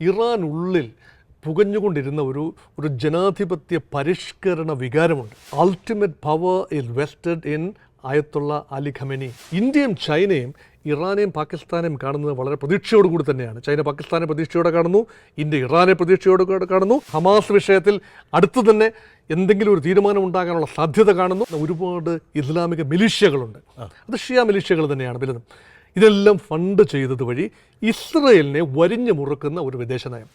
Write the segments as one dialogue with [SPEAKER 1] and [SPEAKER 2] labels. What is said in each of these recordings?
[SPEAKER 1] Iran ഉള്ളിൽ പുകഞ്ഞുകൊണ്ടിരുന്ന ഒരു ഒരു ജനാധിപത്യ പരിഷ്കരണ വികാരമുണ്ട്. Ultimate power is vested in Ayatollah Ali Khamenei ഇന്ത്യയും ചൈനയും ഇറാനെയും പാകിസ്ഥാനെയും കാണുന്നത് വളരെ പ്രതീക്ഷയോടുകൂടി തന്നെയാണ്. ചൈന പാകിസ്ഥാനെ പ്രതീക്ഷയോടെ കാണുന്നു ഇന്ത്യ ഇറാനെ പ്രതീക്ഷയോടെ കാണുന്നു. ഹമാസ് വിഷയത്തിൽ അടുത്തു തന്നെ എന്തെങ്കിലും ഒരു തീരുമാനം ഉണ്ടാകാനുള്ള സാധ്യത കാണുന്നു. ഒരുപാട് ഇസ്ലാമിക മിലീഷ്യകളുണ്ട്. അത് ഷിയ മിലീഷ്യകൾ തന്നെയാണ്. പലതും ഇതെല്ലാം ഫണ്ട് ചെയ്തത് വഴി ഇസ്രയേലിനെ വരിഞ്ഞു മുറുക്കുന്ന ഒരു വിദേശ നയം.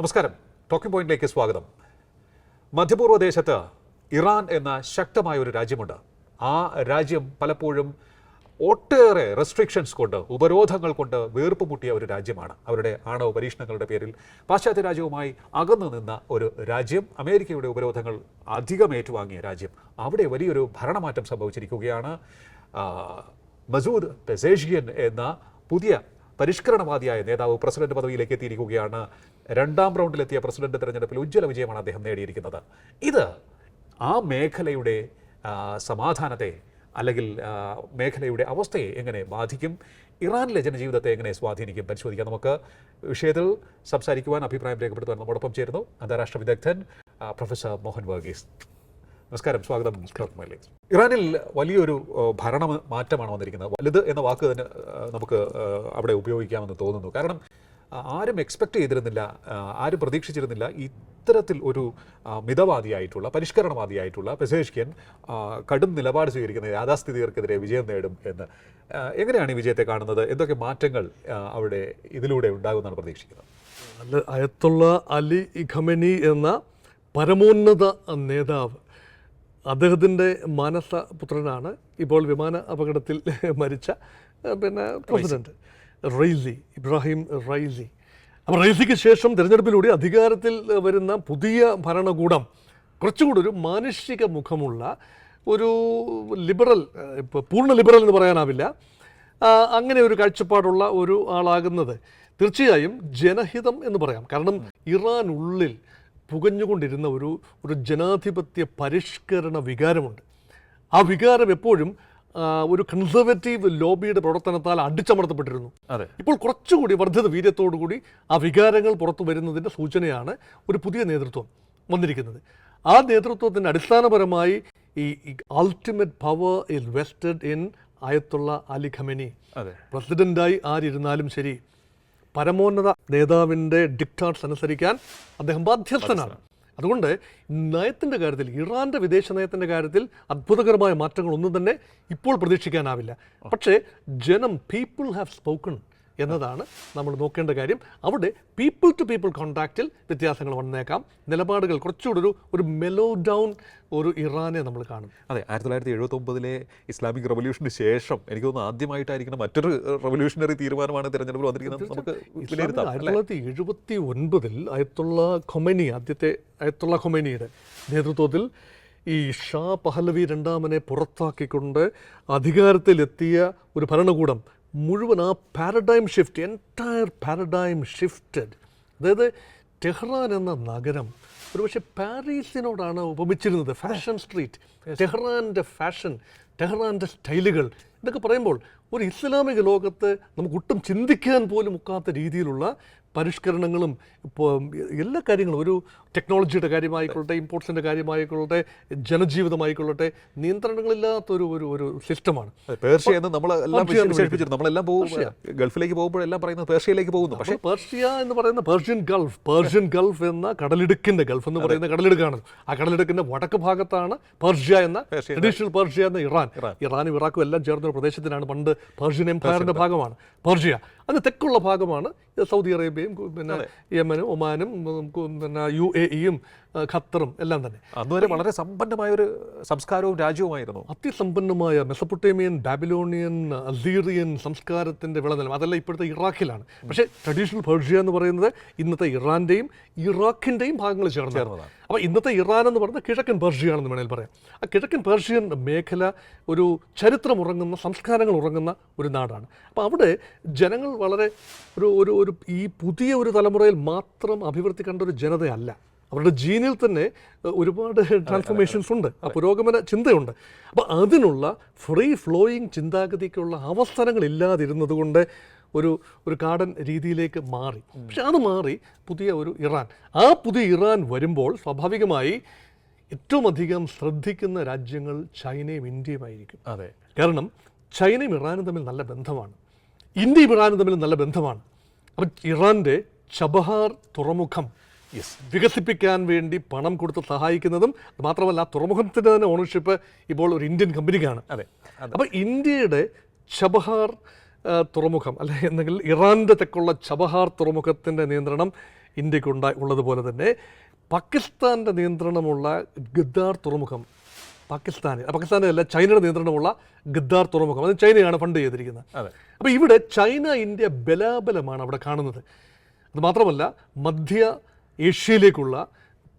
[SPEAKER 2] നമസ്കാരം. ടോക്കിംഗ് പോയിന്റിലേക്ക് സ്വാഗതം. മധ്യപൂർവ ദേശത്ത് ഇറാൻ എന്ന ശക്തമായ ഒരു രാജ്യമുണ്ട്. ആ രാജ്യം പലപ്പോഴും ഒട്ടേറെ റെസ്ട്രിക്ഷൻസ് കൊണ്ട് ഉപരോധങ്ങൾ കൊണ്ട് വീർപ്പ് മുട്ടിയ ഒരു രാജ്യമാണ്. അവരുടെ ആണവ പരീക്ഷണങ്ങളുടെ പേരിൽ പാശ്ചാത്യ രാജ്യവുമായി അകന്നു നിന്ന ഒരു രാജ്യം അമേരിക്കയുടെ ഉപരോധങ്ങൾ അധികം ഏറ്റുവാങ്ങിയ രാജ്യം. അവിടെ വലിയൊരു ഭരണമാറ്റം സംഭവിച്ചിരിക്കുകയാണ്. മസൂദ് പെസേഷിയൻ എന്ന പുതിയ പരിഷ്കരണവാദിയായ നേതാവ് പ്രസിഡന്റ് പദവിയിലേക്ക് എത്തിയിരിക്കുകയാണ്. രണ്ടാം റൗണ്ടിലെത്തിയ പ്രസിഡന്റ് തെരഞ്ഞെടുപ്പിൽ ഉജ്ജ്വല വിജയമാണ് അദ്ദേഹം നേടിയിരിക്കുന്നത്. ഇത് ആ മേഖലയുടെ സമാധാനത്തെ അല്ലെങ്കിൽ മേഖലയുടെ അവസ്ഥയെ എങ്ങനെ ബാധിക്കും? ഇറാനിലെ ജനജീവിതത്തെ എങ്ങനെ സ്വാധീനിക്കും? പരിശോധിക്കാം നമുക്ക്. വിഷയത്തിൽ സംസാരിക്കുവാൻ അഭിപ്രായം രേഖപ്പെടുത്തുവാൻ നമ്മോടൊപ്പം ചേരുന്നു അന്താരാഷ്ട്ര വിദഗ്ധൻ പ്രൊഫസർ മോഹൻ വർഗീസ്. നമസ്കാരം സ്വാഗതം ഇറാനിൽ വലിയൊരു ഭരണ മാറ്റമാണ് വന്നിരിക്കുന്നത്. വലുത് എന്ന വാക്ക് തന്നെ നമുക്ക് അവിടെ ഉപയോഗിക്കാമെന്ന് തോന്നുന്നു. കാരണം ആരും എക്സ്പെക്ട് ചെയ്തിരുന്നില്ല ആരും പ്രതീക്ഷിച്ചിരുന്നില്ല ഇത്തരത്തിൽ ഒരു മിതവാദിയായിട്ടുള്ള പരിഷ്കരണവാദിയായിട്ടുള്ള പെസേഷ്കിയൻ കടും നിലപാട് സ്വീകരിക്കുന്ന യാഥാസ്ഥിതികർക്കെതിരെ വിജയം നേടും എന്ന്. എങ്ങനെയാണ് ഈ വിജയത്തെ കാണുന്നത്? എന്തൊക്കെ മാറ്റങ്ങൾ അവിടെ ഇതിലൂടെ ഉണ്ടാകുമെന്നാണ് പ്രതീക്ഷിക്കുന്നത്?
[SPEAKER 1] അല്ല അയത്തുള്ള അലി ഖമനി എന്ന പരമോന്നത നേതാവ് അദ്ദേഹത്തിന്റെ മാനസ പുത്രനാണ്. ഇപ്പോൾ വിമാന അപകടത്തിൽ മരിച്ച പിന്നെ പ്രസിഡന്റ്. റൈസി ഇബ്രാഹിം റൈസി അപ്പോൾ റൈസിക്ക് ശേഷം തിരഞ്ഞെടുപ്പിലൂടെ അധികാരത്തിൽ വരുന്ന പുതിയ ഭരണകൂടം കുറച്ചുകൂടി ഒരു മാനുഷിക മുഖമുള്ള ഒരു ലിബറൽ ഇപ്പോൾ പൂർണ ലിബറൽ എന്ന് പറയാനാവില്ല അങ്ങനെ ഒരു കാഴ്ചപ്പാടുള്ള ഒരു ആളാകുന്നത്. തീർച്ചയായും ജനഹിതം എന്ന് പറയാം. കാരണം ഇറാൻ ഉള്ളിൽ പുകഞ്ഞുകൊണ്ടിരുന്ന ഒരു ഒരു ജനാധിപത്യ പരിഷ്കരണ വികാരമുണ്ട്. ആ വികാരം എപ്പോഴും ഒരു കൺസർവേറ്റീവ് ലോബിയുടെ പ്രവർത്തനത്താൽ അടിച്ചമർത്തപ്പെട്ടിരുന്നു.
[SPEAKER 2] അതെ.
[SPEAKER 1] ഇപ്പോൾ കുറച്ചുകൂടി വർദ്ധിത വീര്യത്തോടുകൂടി ആ വികാരങ്ങൾ പുറത്തു വരുന്നതിന്റെ സൂചനയാണ് ഒരു പുതിയ നേതൃത്വം വന്നിരിക്കുന്നത്. ആ നേതൃത്വത്തിന്റെ അടിസ്ഥാനപരമായി ഈ ultimate power is vested in Ayatollah Ali Khamenei.
[SPEAKER 2] അതെ.
[SPEAKER 1] പ്രസിഡന്റായി ആരിരുന്നാലും ശരി പരമോന്നത നേതാവിന്റെ ഡിക്റ്റാർട്സ് അനുസരിക്കാൻ അദ്ദേഹം ബാധ്യസ്ഥനാണ്. അതുകൊണ്ട് നയത്തിന്റെ കാര്യത്തിൽ ഇറാന്റെ വിദേശ നയത്തിന്റെ കാര്യത്തിൽ അത്ഭുതകരമായ മാറ്റങ്ങളൊന്നും തന്നെ ഇപ്പോൾ പ്രതീക്ഷിക്കാനാവില്ല. പക്ഷേ ജനം പീപ്പിൾ ഹാവ് സ്പോക്കൺ എന്നതാണ് നമ്മൾ നോക്കേണ്ട കാര്യം. അവിടെ പീപ്പിൾ ടു പീപ്പിൾ കോൺടാക്റ്റിൽ വ്യത്യാസങ്ങൾ വന്നേക്കാം. നിലപാടുകൾ കുറച്ചുകൂടി ഒരു ഒരു മെലോ ഡൗൺ ഒരു ഇറാനെ നമ്മൾ കാണും.
[SPEAKER 2] അതെ ആയിരത്തി തൊള്ളായിരത്തി എഴുപത്തി ഒമ്പതിലെ ഇസ്ലാമിക് റവല്യൂഷന് ശേഷം എനിക്ക് തോന്നുന്നു ആദ്യമായിട്ടായിരിക്കണം മറ്റൊരു റവല്യൂഷണറി തീരുമാനമാണ് തിരഞ്ഞെടുപ്പിൽ വന്നിരിക്കുന്നത്. നമുക്ക്
[SPEAKER 1] ആയിരത്തി തൊള്ളായിരത്തി എഴുപത്തി ഒൻപതിൽ അയത്തുള്ള ഖൊമനി ആദ്യത്തെ അയത്തുള്ള ഖൊമനിയുടെ നേതൃത്വത്തിൽ ഈ ഷാ പഹലവി രണ്ടാമനെ പുറത്താക്കിക്കൊണ്ട് അധികാരത്തിലെത്തിയ ഒരു ഭരണകൂടം മുഴുവൻ ആ paradigm shift entire paradigm shifted അതായത് ടെഹ്റാൻ എന്ന നഗരം ഒരുപക്ഷെ പാരീസിനോടാണ് ഉപമിച്ചിരുന്നത്. ഫാഷൻ സ്ട്രീറ്റ് ടെഹ്റാന്റെ ഫാഷൻ ടെഹ്റാന്റെ സ്റ്റൈലുകൾ ഇതൊക്കെ പറയുമ്പോൾ ഒരു ഇസ്ലാമിക ലോകത്ത് നമുക്ക് ഒട്ടും ചിന്തിക്കാൻ പോലും ഒക്കാത്ത രീതിയിലുള്ള പരിഷ്കരണങ്ങളും ഇപ്പോൾ എല്ലാ കാര്യങ്ങളും ഒരു ടെക്നോളജിയുടെ കാര്യമായിക്കൊള്ളട്ടെ ഇമ്പോർട്ട്സിന്റെ കാര്യമായിക്കൊള്ളട്ടെ ജനജീവിതമായിക്കൊള്ളട്ടെ നിയന്ത്രണങ്ങളില്ലാത്തൊരു ഒരു ഒരു സിസ്റ്റമാണ്
[SPEAKER 2] പേർഷ്യെന്ന് പേർഷ്യ എന്ന് നമ്മൾ നമ്മളെല്ലാം പോകും ഗൾഫിലേക്ക് പോകുമ്പോഴെല്ലാം പറയുന്നത് പേർഷ്യയിലേക്ക് പോകുന്നു. പക്ഷേ
[SPEAKER 1] പേർഷ്യ എന്ന് പറയുന്ന പേർഷ്യൻ ഗൾഫ് പേർഷ്യൻ ഗൾഫ് എന്ന കടലിടുക്കിന്റെ ഗൾഫ് എന്ന് പറയുന്ന കടലിടുക്കാണ്. ആ കടലിടുക്കിന്റെ വടക്ക് ഭാഗത്താണ് പേർഷ്യ എന്ന ട്രഡീഷണൽ പേർഷ്യ എന്ന ഇറാൻ. ഇറാനും ഇറാഖും എല്ലാം ചേർന്ന ഒരു പ്രദേശത്തിനാണ് പണ്ട് പേർഷ്യൻ എംപയറിന്റെ ഭാഗമാണ്. പേർഷ്യ. അതിന് തെക്കുള്ള ഭാഗമാണ്. സൗദി അറേബ്യയും പിന്നെ യമനും ഒമാനും പിന്നെ യു എ ഇയും ഖത്തറും എല്ലാം തന്നെ.
[SPEAKER 2] അതുവരെ വളരെ സമ്പന്നമായ ഒരു സംസ്കാരവും രാജ്യവുമായിരുന്നു.
[SPEAKER 1] അതിസമ്പന്നമായ മെസപ്പൊട്ടേമിയൻ ബാബിലോണിയൻ അസീറിയൻ സംസ്കാരത്തിന്റെ വിളനിലം അതല്ല ഇപ്പോഴത്തെ ഇറാഖിലാണ്. പക്ഷേ ട്രഡീഷണൽ പേർഷ്യ എന്ന് പറയുന്നത് ഇന്നത്തെ ഇറാന്റെയും ഇറാഖിന്റെയും ഭാഗങ്ങൾ ചേർന്നതാണ്. അപ്പോൾ ഇന്നത്തെ ഇറാൻ എന്ന് പറയുന്നത് കിഴക്കൻ പേർഷ്യയാണെന്ന് വേണമെങ്കിൽ പറയാം. ആ കിഴക്കൻ പേർഷ്യൻ മേഖല ഒരു ചരിത്രം ഉറങ്ങുന്ന സംസ്കാരങ്ങൾ ഉറങ്ങുന്ന ഒരു നാടാണ്. അപ്പോൾ അവിടെ ജനങ്ങൾ വളരെ ഒരു ഒരു ഒരു ഈ പുതിയ ഒരു തലമുറയിൽ മാത്രം അഭിവൃദ്ധി കണ്ട ഒരു ജനതയല്ല. അവരുടെ ജീനിൽ തന്നെ ഒരുപാട് ട്രാൻസ്ഫോർമേഷൻസ് ഉണ്ട് ആ പുരോഗമന ചിന്തയുണ്ട്. അപ്പോൾ അതിനുള്ള ഫ്രീ ഫ്ലോയിങ് ചിന്താഗതിക്കുള്ള അവസരങ്ങൾ ഇല്ലാതിരുന്നത് കൊണ്ട് ഒരു ഒരു കാടൻ രീതിയിലേക്ക് മാറി. പക്ഷെ അത് മാറി പുതിയ ഒരു ഇറാൻ. ആ പുതിയ ഇറാൻ വരുമ്പോൾ സ്വാഭാവികമായി ഏറ്റവും അധികം ശ്രദ്ധിക്കുന്ന രാജ്യങ്ങൾ ചൈനയും ഇന്ത്യയുമായിരിക്കും
[SPEAKER 2] അതെ.
[SPEAKER 1] കാരണം ചൈനയും ഇറാനും തമ്മിൽ നല്ല ബന്ധമാണ്. ഇന്ത്യയും ഇറാനും തമ്മിൽ നല്ല ബന്ധമാണ്. അപ്പം ഇറാന്റെ ചബഹാർ തുറമുഖം
[SPEAKER 2] യെസ്
[SPEAKER 1] വികസിപ്പിക്കാൻ വേണ്ടി പണം കൊടുത്ത് സഹായിക്കുന്നതും മാത്രമല്ല തുറമുഖത്തിന്റെ തന്നെ ഓണർഷിപ്പ് ഇപ്പോൾ ഒരു ഇന്ത്യൻ കമ്പനിക്കാണ്.
[SPEAKER 2] അതെ.
[SPEAKER 1] അപ്പോൾ ഇന്ത്യയുടെ ചബഹാർ തുറമുഖം അല്ലെ എന്തെങ്കിൽ ഇറാന്റെ തെക്കുള്ള ചബഹാർ തുറമുഖത്തിന്റെ നിയന്ത്രണം ഇന്ത്യക്കുണ്ടായി ഉള്ളതുപോലെ തന്നെ പാകിസ്ഥാന്റെ നിയന്ത്രണമുള്ള ഗദ്ദാർ തുറമുഖം പാകിസ്ഥാനിൽ പാകിസ്ഥാനിൽ അല്ല ചൈനയുടെ നിയന്ത്രണമുള്ള ഗദ്ദാർ തുറമുഖം. അത് ചൈനയാണ് ഫണ്ട് ചെയ്തിരിക്കുന്നത്.
[SPEAKER 2] അതെ.
[SPEAKER 1] അപ്പോൾ ഇവിടെ ചൈന ഇന്ത്യ ബലാബലമാണ് അവിടെ കാണുന്നത്. അത് മാത്രമല്ല മധ്യ ഏഷ്യയിലേക്കുള്ള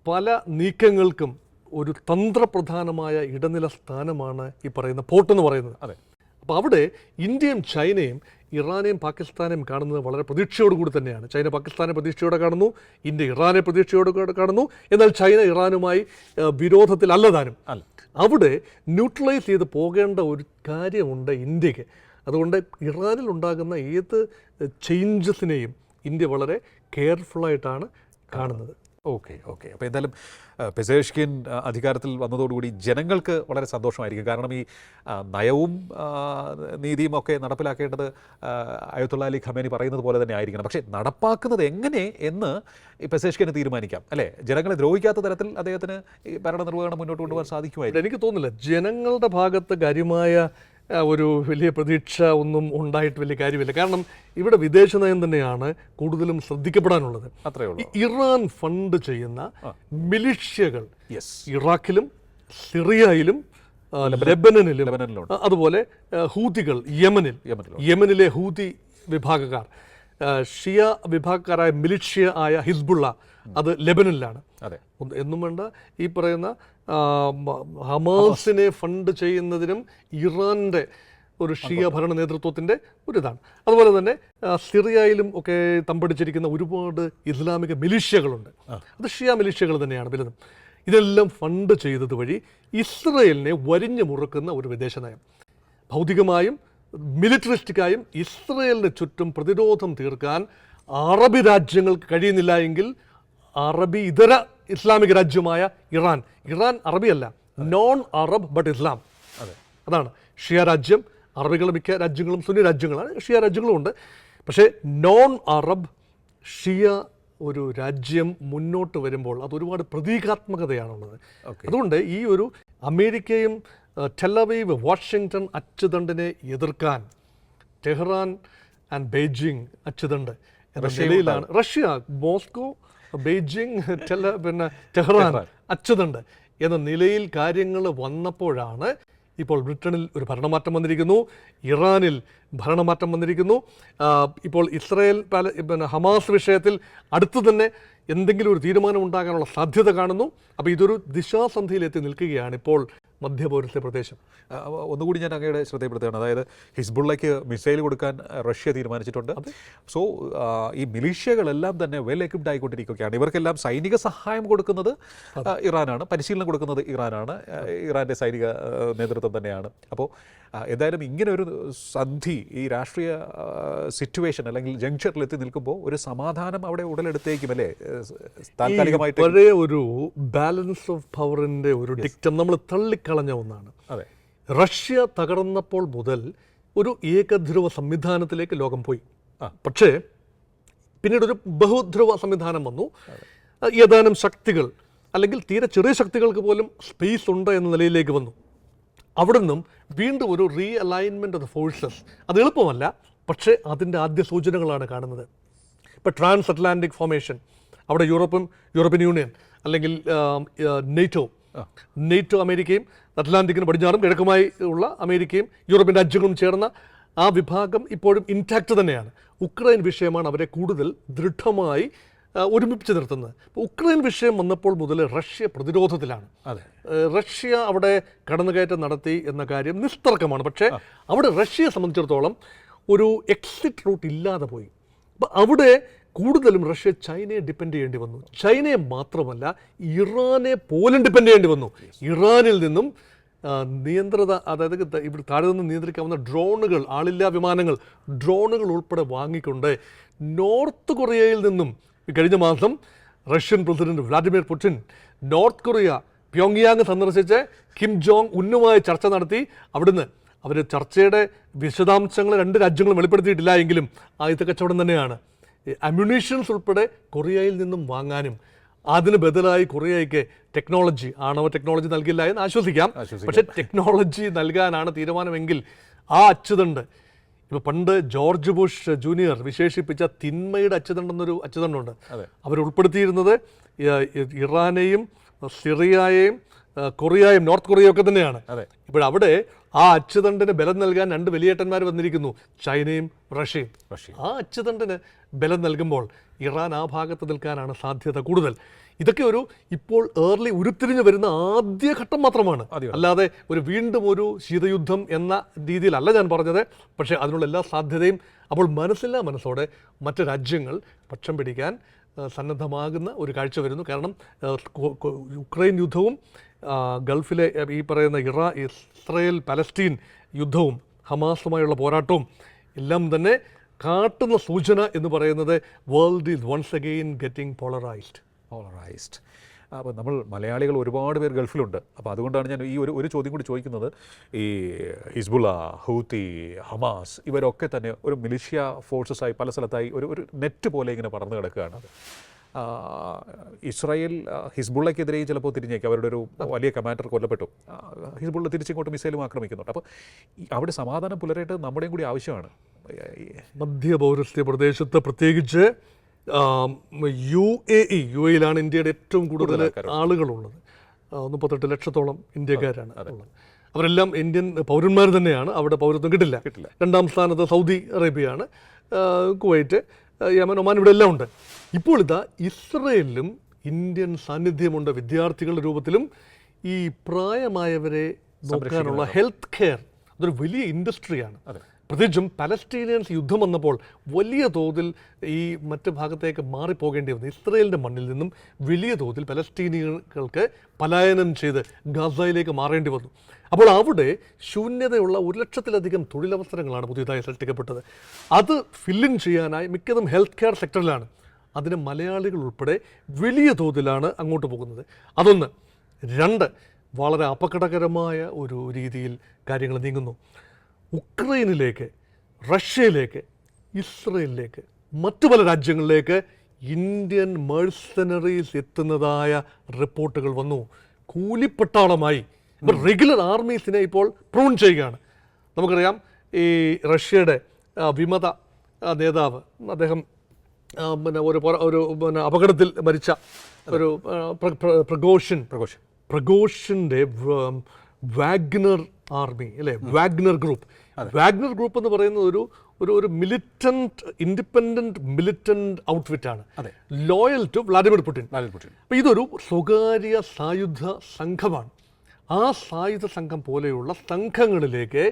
[SPEAKER 1] പല നീക്കങ്ങൾക്കും ഒരു തന്ത്രപ്രധാനമായ ഇടനില സ്ഥാനമാണ് ഈ പറയുന്ന പോർട്ട് എന്ന് പറയുന്നത്.
[SPEAKER 2] അതെ.
[SPEAKER 1] അപ്പോൾ അവിടെ ഇന്ത്യയും ചൈനയും ഇറാനെയും പാകിസ്ഥാനെയും കാണുന്നത് വളരെ പ്രതീക്ഷയോടുകൂടി തന്നെയാണ്. ചൈന പാകിസ്ഥാനെ പ്രതീക്ഷയോടെ കാണുന്നു ഇന്ത്യ ഇറാനെ പ്രതീക്ഷയോടെ കാണുന്നു എന്നാൽ ചൈന ഇറാനുമായി വിരോധത്തിൽ വിരോധത്തിലല്ല താനും
[SPEAKER 2] അല്ല.
[SPEAKER 1] അവിടെ ന്യൂട്രലൈസ് ചെയ്ത് പോകേണ്ട ഒരു കാര്യമുണ്ട് ഇന്ത്യയ്ക്ക്. അതുകൊണ്ട് ഇറാനിൽ ഉണ്ടാകുന്ന ഏത് ചേഞ്ചസിനെയും ഇന്ത്യ വളരെ കെയർഫുള്ളായിട്ടാണ് കാണുന്നത്.
[SPEAKER 2] Okay okay. അപ്പോൾ എന്തായാലും പെസേഷ്കിൻ അധികാരത്തിൽ വന്നതോടുകൂടി ജനങ്ങൾക്ക് വളരെ സന്തോഷമായിരിക്കും. കാരണം ഈ നയവും നീതിയും ഒക്കെ നടപ്പിലാക്കേണ്ടത് അയത്തുള്ള അലി ഖമേനി പറയുന്നത് പോലെ തന്നെ ആയിരിക്കണം. പക്ഷേ നടപ്പാക്കുന്നത് എങ്ങനെ എന്ന് ഈ പെസേഷ്കിന് തീരുമാനിക്കാം. അല്ലേ? ജനങ്ങളെ ദ്രോഹിക്കാത്ത തരത്തിൽ അദ്ദേഹത്തിന് ഈ ഭരണനിർവഹണം മുന്നോട്ട് കൊണ്ടുപോകാൻ സാധിക്കുമായിരുന്നു
[SPEAKER 1] എനിക്ക് തോന്നുന്നില്ല. ജനങ്ങളുടെ ഭാഗത്ത് കാര്യമായ ഒരു വലിയ പ്രതീക്ഷ ഒന്നും ഉണ്ടായിട്ട് വലിയ കാര്യമില്ല. കാരണം ഇവിടെ വിദേശ നയം തന്നെയാണ് കൂടുതലും ശ്രദ്ധിക്കപ്പെടാനുള്ളത്.
[SPEAKER 2] അത്രേ ഉള്ളൂ.
[SPEAKER 1] ഇറാൻ ഫണ്ട് ചെയ്യുന്ന മിലിഷ്യകൾ ഇറാഖിലും സിറിയയിലും ലബനനിലും അതുപോലെ ഹൂതികൾ യമനിൽ യമനിലെ ഹൂതി വിഭാഗക്കാർ. ഷിയ വിഭാഗക്കാരായ മിലിഷ്യ ആയ ഹിസ്ബുള്ള അത് ലെബനനിലാണ്. എന്നും വേണ്ട ഈ പറയുന്ന ഹമാസിനെ ഫണ്ട് ചെയ്യുന്നതിനും ഇറാന്റെ ഒരു ഷിയ ഭരണ നേതൃത്വത്തിന്റെ ഇതാണ്. അതുപോലെ തന്നെ സിറിയയിലും ഒക്കെ തമ്പടിച്ചിരിക്കുന്ന ഒരുപാട് ഇസ്ലാമിക മിലിഷ്യകളുണ്ട്. അത് ഷിയ മിലിഷ്യകൾ തന്നെയാണ് വലുതും. ഇതെല്ലാം ഫണ്ട് ചെയ്തത് വഴി ഇസ്രയേലിനെ വരിഞ്ഞു മുറുക്കുന്ന ഒരു വിദേശ നയം ഭൗതികമായും മിലിറ്ററിസ്റ്റിക്കായും ഇസ്രയേലിന് ചുറ്റും പ്രതിരോധം തീർക്കാൻ അറബി രാജ്യങ്ങൾക്ക് കഴിയുന്നില്ല എങ്കിൽ അറബി ഇതര ഇസ്ലാമിക രാജ്യമായ Iran. Iran അറബിയല്ല. Non Arab but Islam.
[SPEAKER 2] അതെ.
[SPEAKER 1] അതാണ്. ഷിയ രാജ്യം അറബികൾ മിക്ക രാജ്യങ്ങളും സുന്നി രാജ്യങ്ങളാണ്. ഷിയ രാജ്യങ്ങളും ഉണ്ട്. പക്ഷേ നോൺ അറബ് ഷിയ ഒരു രാജ്യം മുന്നോട്ട് വരുമ്പോൾ അത് ഒരുപാട് പ്രതീകാത്മകതയാണുള്ളത്. അതുകൊണ്ട് ഈ ഒരു അമേരിക്കയും ടെലവീവ് വാഷിങ്ടൺ അച്ചുതണ്ടിനെ എതിർക്കാൻ ടെഹ്റാൻ ആൻഡ് ബെയ്ജിങ് അച്ചുതണ്ട് എന്ന നിലയിലാണ്. റഷ്യ മോസ്കോ ബെയ്ജിങ് ടെല പിന്നെ ടെഹ്റാൻ അച്ചുതണ്ട് എന്ന നിലയിൽ കാര്യങ്ങൾ വന്നപ്പോഴാണ് ഇപ്പോൾ ബ്രിട്ടനിൽ ഒരു ഭരണമാറ്റം വന്നിരിക്കുന്നു. ഇറാനിൽ ഭരണമാറ്റം വന്നിരിക്കുന്നു. ഇപ്പോൾ ഇസ്രയേൽ പാല പിന്നെ ഹമാസ് വിഷയത്തിൽ അടുത്തു തന്നെ എന്തെങ്കിലും ഒരു തീരുമാനം ഉണ്ടാകാനുള്ള സാധ്യത കാണുന്നു. അപ്പോൾ ഇതൊരു ദിശാസന്ധിയിലെത്തി നിൽക്കുകയാണ് ഇപ്പോൾ മധ്യപൗരസ്ത്യ പ്രദേശം.
[SPEAKER 2] ഒന്നുകൂടി ഞാൻ അങ്ങയുടെ ശ്രദ്ധയപ്പെടുത്തുകയാണ് അതായത് ഹിസ്ബുള്ളയ്ക്ക് മിസൈൽ കൊടുക്കാൻ റഷ്യ തീരുമാനിച്ചിട്ടുണ്ട്. സോ ഈ മിലീഷ്യകളെല്ലാം തന്നെ വെൽ എക്വിപ്ഡ് ആയിക്കൊണ്ടിരിക്കുകയാണ്. ഇവർക്കെല്ലാം സൈനിക സഹായം കൊടുക്കുന്നത് ഇറാനാണ്. പരിശീലനം കൊടുക്കുന്നത് ഇറാനാണ്. ഇറാന്റെ സൈനിക നേതൃത്വം തന്നെയാണ്. അപ്പോൾ ആ, എന്തായാലും ഇങ്ങനെ ഒരു സന്ധി ഈ രാഷ്ട്രീയ സിറ്റുവേഷൻ അല്ലെങ്കിൽ ജംഗ്ഷനിൽ എത്തി നിൽക്കുമ്പോൾ ഒരു സമാധാനം അവിടെ ഉടലെടുത്തേക്കും അല്ലേ? താൽക്കാലികമായിട്ട്
[SPEAKER 1] ഒരേ ഒരു ബാലൻസ് ഓഫ് പവറിന്റെ ഒരു ഡിക്റ്റം നമ്മൾ തള്ളിക്കളഞ്ഞ ഒന്നാണ്.
[SPEAKER 2] അതെ.
[SPEAKER 1] റഷ്യ തകർന്നപ്പോൾ മുതൽ ഒരു ഏകധ്രുവ സംവിധാനത്തിലേക്ക് ലോകം പോയി. പക്ഷേ പിന്നീട് ഒരു ബഹുധ്രുവ സംവിധാനം വന്നു. ഏതാനും ശക്തികൾ അല്ലെങ്കിൽ തീരെ ചെറിയ ശക്തികൾക്ക് പോലും സ്പേസ് ഉണ്ട് എന്ന നിലയിലേക്ക് വന്നു. അവിടെ നിന്നും വീണ്ടും ഒരു realignment of the forces അത് എളുപ്പമല്ല പക്ഷേ അതിന്റെ ആദ്യ സൂചനകളാണ് കാണുന്നത്. ഇപ്പോൾ ട്രാൻസ് അറ്റ്ലാന്റിക് ഫോർമേഷൻ അവിടെ യൂറോപ്പും യൂറോപ്യൻ യൂണിയൻ അല്ലെങ്കിൽ നെയ്റ്റോ നെയ്റ്റോ അമേരിക്കയും അറ്റ്ലാന്റിക്കിന് പടിഞ്ഞാറും കിഴക്കുമായി ഉള്ള അമേരിക്കയും യൂറോപ്യൻ രാജ്യങ്ങളും ചേർന്ന ആ വിഭാഗം ഇപ്പോഴും ഇൻടാക്റ്റ് തന്നെയാണ്. ഉക്രൈൻ വിഷയമാണ് അവരെ കൂടുതൽ ദൃഢമായി ഒരുമിപ്പിച്ച് നിർത്തുന്നത്. ഉക്രൈൻ വിഷയം വന്നപ്പോൾ മുതൽ റഷ്യ പ്രതിരോധത്തിലാണ്.
[SPEAKER 2] അതെ.
[SPEAKER 1] റഷ്യ അവിടെ കടന്നുകയറ്റം നടത്തി എന്ന കാര്യം നിസ്തർക്കമാണ്. പക്ഷേ അവിടെ റഷ്യയെ സംബന്ധിച്ചിടത്തോളം ഒരു എക്സിറ്റ് റൂട്ട് ഇല്ലാതെ പോയി. അപ്പം അവിടെ കൂടുതലും റഷ്യ ചൈനയെ ഡിപ്പെൻഡ് ചെയ്യേണ്ടി വന്നു. ചൈനയെ മാത്രമല്ല ഇറാനെ പോലും ഡിപ്പെൻഡ് ചെയ്യേണ്ടി വന്നു. ഇറാനിൽ നിന്നും നിയന്ത്രിത അതായത് ഇവിടെ താഴെ നിന്ന് നിയന്ത്രിക്കാവുന്ന ഡ്രോണുകൾ ആളില്ലാ വിമാനങ്ങൾ ഡ്രോണുകൾ ഉൾപ്പെടെ വാങ്ങിക്കൊണ്ട് നോർത്ത് കൊറിയയിൽ നിന്നും കഴിഞ്ഞ മാസം Russian president Vladimir Putin North Korea പ്യോങ്യാങ് സന്ദർശിച്ച് കിം ജോങ് ഉന്നുമായി ചർച്ച നടത്തി. അവിടുന്ന് അവർ ചർച്ചയുടെ വിശദാംശങ്ങൾ രണ്ട് രാജ്യങ്ങളും വെളിപ്പെടുത്തിയിട്ടില്ല എങ്കിലും ആദ്യത്തെ കച്ചവടം തന്നെയാണ്. അമ്യൂണീഷൻസ് ഉൾപ്പെടെ കൊറിയയിൽ നിന്നും വാങ്ങാനും അതിന് ബദലായി കൊറിയയ്ക്ക് ടെക്നോളജി ആണവ ടെക്നോളജി നൽകില്ല എന്ന് ആശ്വസിക്കാം. പക്ഷേ ടെക്നോളജി നൽകാനാണ് തീരുമാനമെങ്കിൽ ആ അച്ചുതണ്ട് ഇപ്പോൾ പണ്ട് ജോർജ് ബുഷ് ജൂനിയർ വിശേഷിപ്പിച്ച തിന്മയുടെ അച്ചുതണ്ടെന്നൊരു അച്ചുതണ്ടുണ്ട് ഇ- ഇറാനെയും സിറിയയെയും കൊറിയയും നോർത്ത് കൊറിയയും ഒക്കെ തന്നെയാണ്.
[SPEAKER 2] ഇപ്പോൾ
[SPEAKER 1] അവിടെ ആ അച്ചുതണ്ടിന് ബലം നൽകാൻ രണ്ട് വലിയേട്ടന്മാർ വന്നിരിക്കുന്നു. ചൈനയും റഷ്യയും. ആ അച്ചുതണ്ടിന് ബലം നൽകുമ്പോൾ ഇറാൻ ആ ഭാഗത്ത് നിൽക്കാനാണ് സാധ്യത കൂടുതൽ. ഇതൊക്കെ ഒരു ഇപ്പോൾ ഏർലി ഉരുത്തിരിഞ്ഞു വരുന്ന ആദ്യ ഘട്ടം മാത്രമാണ്. അല്ലാതെ ഒരു വീണ്ടും ഒരു ശീതയുദ്ധം എന്ന രീതിയിലല്ല ഞാൻ പറഞ്ഞത്. പക്ഷേ അതിനുള്ള എല്ലാ സാധ്യതയും അപ്പോൾ മനസ്സില്ലാ മനസ്സോടെ മറ്റ് രാജ്യങ്ങൾ പക്ഷം പിടിക്കാൻ സന്നദ്ധമാകുന്ന ഒരു കാഴ്ച വരുന്നു. കാരണം യുക്രൈൻ യുദ്ധവും ഗൾഫിലെ ഈ പറയുന്ന ഇറാ ഇസ്രയേൽ പലസ്തീൻ യുദ്ധവും ഹമാസുമായുള്ള പോരാട്ടവും എല്ലാം തന്നെ കാട്ടുന്ന സൂചന എന്ന് പറയുന്നത് world is once again getting polarised
[SPEAKER 2] polarised അപ്പോൾ നമ്മൾ മലയാളികൾ ഒരുപാട് പേർ ഗൾഫിലുണ്ട്. അപ്പോൾ അതുകൊണ്ടാണ് ഞാൻ ഈ ഒരു ഒരു ചോദ്യം കൂടി ചോദിക്കുന്നത്. ഈ ഹിസ്ബുള ഹൂത്തി ഹമാസ് ഇവരൊക്കെ തന്നെ ഒരു മിലിഷ്യ ഫോഴ്സസായി പല സ്ഥലത്തായി ഒരു ഒരു നെറ്റ് പോലെ ഇങ്ങനെ പടർന്നു കിടക്കുകയാണ്. ഇസ്രായേൽ ഹിസ്ബുള്ളക്കെതിരെയും ചിലപ്പോൾ തിരിഞ്ഞേക്കും. അവരുടെ ഒരു വലിയ കമാൻഡർ കൊല്ലപ്പെട്ടു. ഹിസ്ബുള്ള തിരിച്ചിങ്ങോട്ട് മിസൈലും ആക്രമിക്കുന്നുണ്ട്. അപ്പോൾ അവിടെ സമാധാനം പുലരേണ്ടത് നമ്മുടെയും കൂടി ആവശ്യമാണ്. മധ്യ
[SPEAKER 1] മധ്യപൗരസ്ത്യ പ്രദേശത്ത് പ്രത്യേകിച്ച് യു എ ഇ യു എയിലാണ് ഇന്ത്യയുടെ ഏറ്റവും കൂടുതൽ ആളുകളുള്ളത്. മുപ്പത്തെട്ട് ലക്ഷത്തോളം ഇന്ത്യക്കാരാണ് ഉള്ളത്. അവരെല്ലാം ഇന്ത്യൻ പൗരന്മാർ തന്നെയാണ്. അവിടെ പൗരത്വം കിട്ടില്ല.
[SPEAKER 2] കിട്ടില്ല.
[SPEAKER 1] രണ്ടാം സ്ഥാനത്ത് സൗദി അറേബ്യയാണ്. കുവൈറ്റ് യമൻ ഒമാൻ ഇവിടെ എല്ലാം ഉണ്ട്. ഇപ്പോൾ ഇതാ ഇസ്രയേലിലും ഇന്ത്യൻ സാന്നിധ്യമുണ്ട് വിദ്യാർത്ഥികളുടെ രൂപത്തിലും. ഈ പ്രായമായവരെ നോക്കാനുള്ള ഹെൽത്ത് കെയർ അതൊരു വലിയ ഇൻഡസ്ട്രിയാണ്. പ്രത്യേകിച്ചും പലസ്തീനിയൻസ് യുദ്ധം വന്നപ്പോൾ വലിയ തോതിൽ ഈ മറ്റ് ഭാഗത്തേക്ക് മാറിപ്പോകേണ്ടി വന്നു. ഇസ്രയേലിന്റെ മണ്ണിൽ നിന്നും വലിയ തോതിൽ പലസ്തീനികൾക്ക് പലായനം ചെയ്ത് ഗാസയിലേക്ക് മാറേണ്ടി വന്നു. അപ്പോൾ അവിടെ ശൂന്യതയുള്ള ഒരു ലക്ഷത്തിലധികം തൊഴിലവസരങ്ങളാണ് പുതിയതായി സൃഷ്ടിക്കപ്പെട്ടത്. അത് ഫില്ലിൻ ചെയ്യാനായി മിക്കതും ഹെൽത്ത് കെയർ സെക്ടറിലാണ് അതിന് മലയാളികൾ ഉൾപ്പെടെ വലിയ തോതിലാണ് അങ്ങോട്ട് പോകുന്നത്. അതൊന്ന്. രണ്ട് വളരെ അപകടകരമായ ഒരു രീതിയിൽ കാര്യങ്ങൾ നീങ്ങുന്നു. ഉക്രൈനിലേക്ക് റഷ്യയിലേക്ക് ഇസ്രയേലിലേക്ക് മറ്റു പല രാജ്യങ്ങളിലേക്ക് ഇന്ത്യൻ മേഴ്സനറീസ് എത്തുന്നതായ റിപ്പോർട്ടുകൾ വന്നു. കൂലിപ്പട്ടാളമായി ഇപ്പം റെഗുലർ ആർമീസിനെ ഇപ്പോൾ പ്രൂൺ ചെയ്യുകയാണ്. നമുക്കറിയാം ഈ റഷ്യയുടെ വിമത നേതാവ് അദ്ദേഹം പിന്നെ ഒരു ഒരു പിന്നെ അപകടത്തിൽ മരിച്ച ഒരു പ്രഘോഷൻ
[SPEAKER 2] പ്രഘോഷൻ
[SPEAKER 1] പ്രഘോഷിന്റെ വാഗ്നർ ആർമി അല്ലേ? Wagner group. വാഗ്നർ ഗ്രൂപ്പ് എന്ന് പറയുന്നത് ഒരു ഒരു ഒരു മിലിറ്റന്റ് ഇൻഡിപെൻഡന്റ് മിലിറ്റന്റ് ഔട്ട്ഫിറ്റ് ആണ്. ലോയൽ ടു വ്ളാഡിമിർ പുടിൻ
[SPEAKER 2] ലാലിൽ പുടിൻ
[SPEAKER 1] അപ്പോൾ ഇതൊരു സ്വകാര്യ സായുധ സംഘമാണ്. ആ സായുധ സംഘം പോലെയുള്ള സംഘങ്ങളിലേക്ക്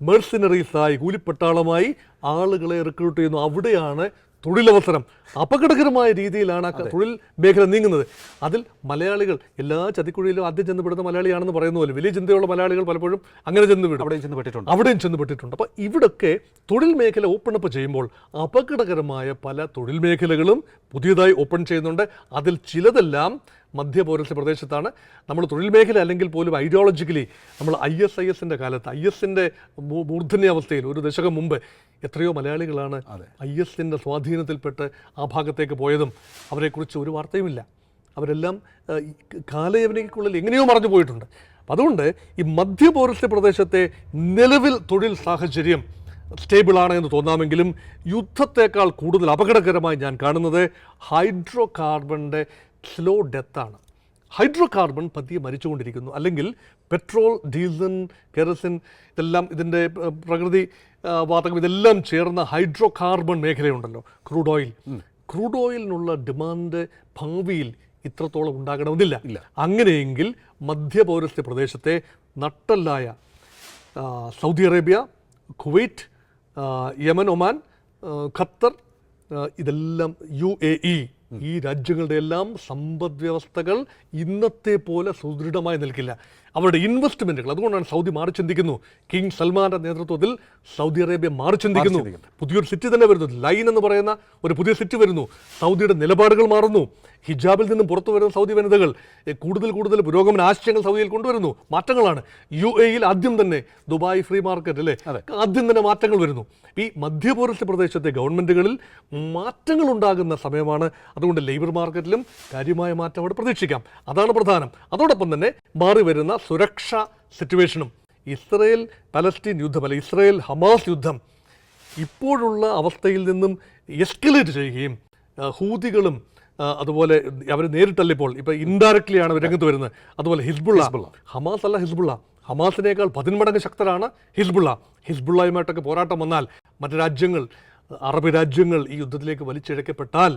[SPEAKER 1] മെർസിനറീസായി കൂലിപ്പട്ടാളമായി ആളുകളെ റിക്രൂട്ട് ചെയ്യുന്നു. അവിടെയാണ് തൊഴിലവസരം അപകടകരമായ രീതിയിലാണ് ആ തൊഴിൽ മേഖല നീങ്ങുന്നത്. അതിൽ മലയാളികൾ എല്ലാ ചതിക്കുഴിയിലും ആദ്യം ചെന്ന് പെടുന്ന മലയാളിയാണെന്ന് പറയുന്ന പോലെ വലിയ ചിന്തയുള്ള മലയാളികൾ പലപ്പോഴും അങ്ങനെ ചെന്ന് വിടും.
[SPEAKER 2] അവിടെയും ചെന്ന് പെട്ടിട്ടുണ്ട്.
[SPEAKER 1] അവിടെയും ചെന്ന് പെട്ടിട്ടുണ്ട്. അപ്പോൾ ഇവിടൊക്കെ തൊഴിൽ മേഖല ഓപ്പൺ അപ്പ് ചെയ്യുമ്പോൾ അപകടകരമായ പല തൊഴിൽ മേഖലകളും പുതിയതായി ഓപ്പൺ ചെയ്യുന്നുണ്ട്. അതിൽ ചിലതെല്ലാം മധ്യപൗരസ്യ പ്രദേശത്താണ്. നമ്മൾ തൊഴിൽ മേഖല അല്ലെങ്കിൽ പോലും ഐഡിയോളജിക്കലി നമ്മൾ ഐ എസ് ഐ എസിന്റെ കാലത്ത് ഐ എസിന്റെ മൂർധന്യാവസ്ഥയിൽ ഒരു ദശകം മുമ്പ് എത്രയോ മലയാളികളാണ് ഐ എസിന്റെ സ്വാധീനത്തിൽപ്പെട്ട് ആ ഭാഗത്തേക്ക് പോയതും അവരെക്കുറിച്ച് ഒരു വാർത്തയുമില്ല. അവരെല്ലാം കാലയവനയ്ക്കുള്ളിൽ എങ്ങനെയോ മറഞ്ഞു പോയിട്ടുണ്ട്. അതുകൊണ്ട് ഈ മധ്യപൗരസ്ത്യ പ്രദേശത്തെ നിലവിൽ തൊഴിൽ സാഹചര്യം സ്റ്റേബിളാണ് എന്ന് തോന്നാമെങ്കിലും യുദ്ധത്തേക്കാൾ കൂടുതൽ അപകടകരമായി ഞാൻ കാണുന്നത് ഹൈഡ്രോ കാർബണിന്റെ സ്ലോ ഡെത്താണ് ഹൈഡ്രോ കാർബൺ പതിയെ മരിച്ചുകൊണ്ടിരിക്കുന്നു. അല്ലെങ്കിൽ പെട്രോൾ ഡീസൽ കെറസിൻ ഇതെല്ലാം ഇതിന്റെ പ്രകൃതി വാതകം ഇതെല്ലാം ചേർന്ന ഹൈഡ്രോ കാർബൺ മേഖലയുണ്ടല്ലോ ക്രൂഡ് ഓയിൽ ക്രൂഡ് ഓയിലിനുള്ള ഡിമാൻഡ് ഭാവിയിൽ ഇത്രത്തോളം ഉണ്ടാകണമെന്നില്ല. അങ്ങനെയെങ്കിൽ മധ്യപൗരസ്ത്യ പ്രദേശത്തെ നട്ടല്ലായ Saudi Arabia Kuwait Yemen Oman Qatar ഇതെല്ലാം യു എ ഇ ഈ രാജ്യങ്ങളുടെ എല്ലാം സമ്പദ് വ്യവസ്ഥകൾ ഇന്നത്തെ പോലെ സുദൃഢമായി നിൽക്കില്ല. അവരുടെ ഇൻവെസ്റ്റ്മെന്റുകൾ അതുകൊണ്ടാണ് സൗദി മാറി ചിന്തിക്കുന്നു. കിങ് സൽമാന്റെ നേതൃത്വത്തിൽ സൗദി അറേബ്യ മാറി ചിന്തിക്കുന്നു. പുതിയൊരു സിറ്റി തന്നെ വരുന്നു. ലൈൻ എന്ന് പറയുന്ന ഒരു പുതിയ സിറ്റി വരുന്നു. സൗദിയുടെ നിലപാടുകൾ മാറുന്നു. ഹിജാബിൽ നിന്നും പുറത്തു വരുന്ന സൗദി വനിതകൾ കൂടുതൽ കൂടുതൽ പുരോഗമന ആശയങ്ങൾ സൗദിയിൽ കൊണ്ടുവരുന്നു. മാറ്റങ്ങളാണ്. യു എയിൽ ആദ്യം തന്നെ ദുബായ് ഫ്രീ മാർക്കറ്റ് അല്ലേ? ആദ്യം തന്നെ മാറ്റങ്ങൾ വരുന്നു. ഈ മധ്യപൗരസ്യ പ്രദേശത്തെ ഗവൺമെന്റുകളിൽ മാറ്റങ്ങൾ ഉണ്ടാകുന്ന സമയമാണ്. അതുകൊണ്ട് ലേബർ മാർക്കറ്റിലും കാര്യമായ മാറ്റം അവിടെ പ്രതീക്ഷിക്കാം. അതാണ് പ്രധാനം. അതോടൊപ്പം തന്നെ മാറി വരുന്ന സുരക്ഷാ സിറ്റുവേഷനും ഇസ്രയേൽ പലസ്തീൻ യുദ്ധം അല്ലെ ഇസ്രയേൽ ഹമാസ് യുദ്ധം ഇപ്പോഴുള്ള അവസ്ഥയിൽ നിന്നും എസ്കലേറ്റ് ചെയ്യുകയും ഹൂതികളും അതുപോലെ അവർ നേരിട്ടല്ലേ ഇപ്പോൾ ഇൻഡയറക്ട്ലി ആണ് രംഗത്ത് വരുന്നത്. അതുപോലെ ഹിസ്ബുള്ള. ഹമാസ് അല്ല ഹിസ്ബുള്ള. ഹമാസിനേക്കാൾ പതിന്മടങ്ങ് ശക്തരാണ് ഹിസ്ബുള്ള. ഹിസ്ബുള്ളയുമായിട്ടൊക്കെ പോരാട്ടം വന്നാൽ മറ്റ് രാജ്യങ്ങൾ അറബ് രാജ്യങ്ങൾ ഈ യുദ്ധത്തിലേക്ക് വലിച്ചിഴക്കപ്പെട്ടാൽ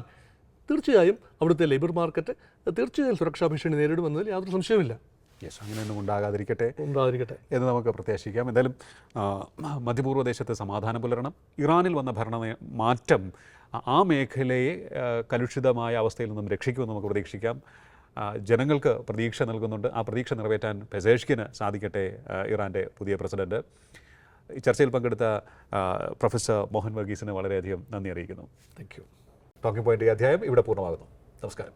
[SPEAKER 1] തീർച്ചയായും അവിടുത്തെ ലേബർ മാർക്കറ്റ് തീർച്ചയായും സുരക്ഷാ ഭീഷണി നേരിടുമെന്നതിൽ യാതൊരു സംശയവുമില്ല.
[SPEAKER 2] യെസ് അങ്ങനെയൊന്നും ഉണ്ടാകാതിരിക്കട്ടെ
[SPEAKER 1] ഉണ്ടാതിരിക്കട്ടെ
[SPEAKER 2] എന്ന് നമുക്ക് പ്രത്യാശിക്കാം. എന്തായാലും മധ്യപൂർവ ദേശത്ത് സമാധാനം പുലരണം. ഇറാനിൽ വന്ന ഭരണ മാറ്റം ആ- മേഖലയെ കലുഷിതമായ അവസ്ഥയിൽ നിന്നും രക്ഷിക്കുമെന്ന് നമുക്ക് പ്രതീക്ഷിക്കാം. ജനങ്ങൾക്ക് പ്രതീക്ഷ നൽകുന്നുണ്ട്. ആ പ്രതീക്ഷ നിറവേറ്റാൻ പെസേഷ്കിന് സാധിക്കട്ടെ ഇറാന്റെ പുതിയ പ്രസിഡന്റ്. ഈ ചർച്ചയിൽ പങ്കെടുത്ത പ്രൊഫസർ മോഹൻ വർഗീസിന് വളരെയധികം നന്ദി അറിയിക്കുന്നു.
[SPEAKER 1] താങ്ക് യു
[SPEAKER 2] ടോക്കിംഗ് പോയിന്റ് ഈ അധ്യായം ഇവിടെ പൂർണമാകുന്നു. നമസ്കാരം.